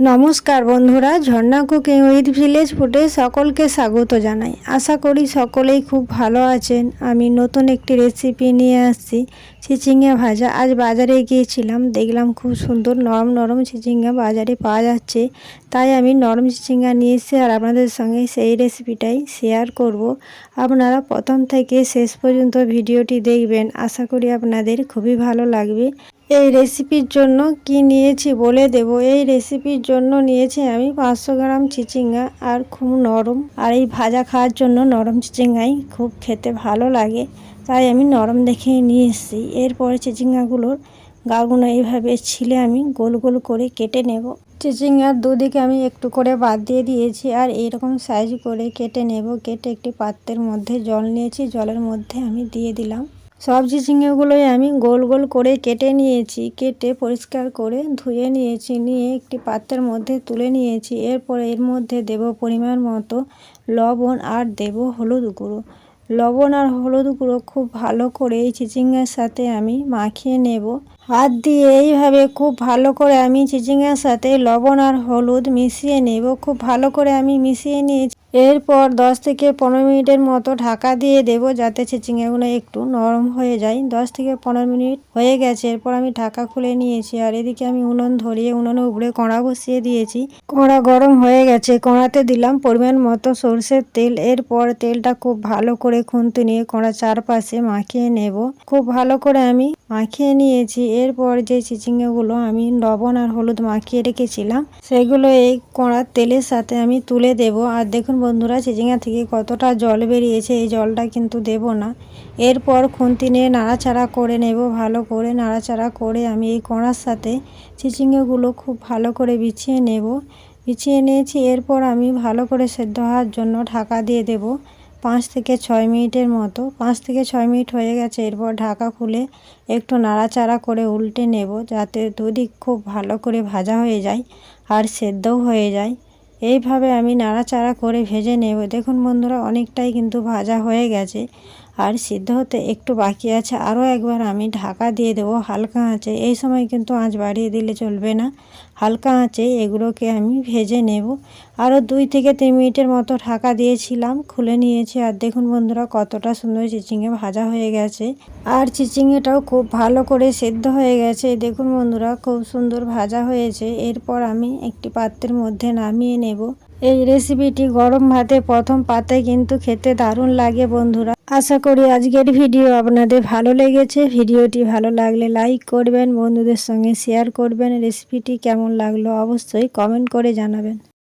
নমস্কার বন্ধুরা, ঝর্ণা cooking with village ফুডে সকলকে স্বাগত জানাই। আশা করি সকলেই খুব ভালো আছেন। আমি নতুন একটি রেসিপি নিয়ে আসছি, চিচিঙ্গা ভাজা। আজ বাজারে গিয়েছিলাম, দেখলাম খুব সুন্দর নরম নরম চিচিঙ্গা বাজারে পাওয়া যাচ্ছে। তাই আমি নরম চিচিঙ্গা নিয়ে এসে আর আপনাদের সঙ্গে সেই রেসিপিটাই শেয়ার করব। আপনারা প্রথম থেকে শেষ পর্যন্ত ভিডিওটি দেখবেন। আশা করি আপনাদের খুবই ভালো লাগবে। এই রেসিপির জন্য কি নিয়েছি বলে দেব। এই রেসিপির জন্য নিয়েছি আমি পাঁচশো গ্রাম চিচিঙ্গা আর খুব নরম আর এই ভাজা খাওয়ার জন্য নরম চিচিঙ্গাই খুব খেতে ভালো লাগে। তাই আমি নরম দেখে নিয়ে এসেছি। এরপরে চিচিঙ্গাগুলোর গাগুলো এইভাবে ছিলে আমি গোল গোল করে কেটে নেব। চিচিঙ্গার দুদিকে আমি একটু করে বাদ দিয়ে দিয়েছি আর এরকম সাইজ করে কেটে নেব। কেটে একটি পাত্রের মধ্যে জল নিয়েছি। জলের মধ্যে আমি দিয়ে দিলাম। সব চিচিঙ্গাগুলোই আমি গোল গোল করে কেটে নিয়েছি, কেটে পরিষ্কার করে ধুয়ে নিয়েছি, নিয়ে একটি পাত্রের মধ্যে তুলে নিয়েছি। এরপর এর মধ্যে দেব পরিমাণ মতো লবণ আর দেব হলুদ গুঁড়ো। লবণ আর হলুদ গুঁড়ো খুব ভালো করে এই চিচিঙ্গার সাথে আমি মাখিয়ে নেব। হাত দিয়ে এইভাবে খুব ভালো করে আমি চিচিঙ্গার সাথে লবণ আর হলুদ মিশিয়ে নেব। খুব ভালো করে আমি মিশিয়ে নিয়েছি। এরপর 10 থেকে পনেরো মিনিটের মতো ঢাকা দিয়ে দেব যাতে চিচিঙ্গাগুলো একটু নরম হয়ে যায়। 10 থেকে পনেরো মিনিট হয়ে গেছে। এরপর আমি ঢাকা খুলে নিয়েছি আর এদিকে আমি উনুন ধরিয়ে উনুনের উপরে কড়া বসিয়ে দিয়েছি। কড়া গরম হয়ে গেছে। কড়াতে দিলাম পরিমাণ মতো সর্ষের তেল। এরপর তেলটা খুব ভালো করে খুন্তি নিয়ে কড়া চারপাশে মাখিয়ে নেব। খুব ভালো করে আমি মাখিয়ে নিয়েছি। এরপর যে চিচিঙ্গাগুলো আমি লবণ আর হলুদ মাখিয়ে রেখেছিলাম, সেগুলো এই কড়ার তেলের সাথে আমি তুলে দেব। আর দেখুন বন্ধুরা, চিচিঙ্গা থেকে কতটা জল বেরিয়েছে, এই জলটা কিন্তু দেব না। এরপর খুন্তি নিয়ে নাড়াচাড়া করে নেব, ভালো করে নাড়াচাড়া করে আমি এই কড়ার সাথে চিচিঙ্গাগুলো খুব ভালো করে বিছিয়ে নেব। বিছিয়ে নিয়েছি, এরপর আমি ভালো করে সেদ্ধ হওয়ার জন্য ঢাকা দিয়ে দেব। পাঁচ থেকে ছয় মিনিটের মতো, পাঁচ থেকে ছয় মিনিট হয়ে গেছে। এরপর ঢাকা খুলে একটু নাড়াচাড়া করে উল্টে নেব যাতে দুদিক খুব ভালো করে ভাজা হয়ে যায় আর সেদ্ধও হয়ে যায়। এইভাবে আমি নাড়াচাড়া করে ভেজে নেব। দেখুন বন্ধুরা, অনেকটাই কিন্তু ভাজা হয়ে গেছে। আর সিদ্ধ হতে একটু বাকি আছে, আরও একবার আমি ঢাকা দিয়ে দেবো হালকা আঁচে। এই সময় কিন্তু আঁচ বাড়িয়ে দিলে চলবে না। হালকা আঁচে এগুলোকে আমি ভেজে নেব। আরও দুই থেকে তিন মিনিটের মতো ঢাকা দিয়েছিলাম, খুলে নিয়েছি। আর দেখুন বন্ধুরা, কতটা সুন্দর চিচিঙে ভাজা হয়ে গেছে। আর চিচিঙেটাও খুব ভালো করে সেদ্ধ হয়ে গেছে। দেখুন বন্ধুরা, খুব সুন্দর ভাজা হয়েছে। এরপর আমি একটি পাত্রের মধ্যে নামিয়ে নেব। এই রেসিপিটি গরম ভাতে প্রথম পাতে কিন্তু খেতে দারুণ লাগে বন্ধুরা। আশা করি আজকের ভিডিও আপনাদের ভালো লেগেছে। ভিডিওটি ভালো লাগলে লাইক করবেন, বন্ধুদের সঙ্গে শেয়ার করবেন। রেসিপিটি কেমন লাগল অবশ্যই কমেন্ট করে জানাবেন।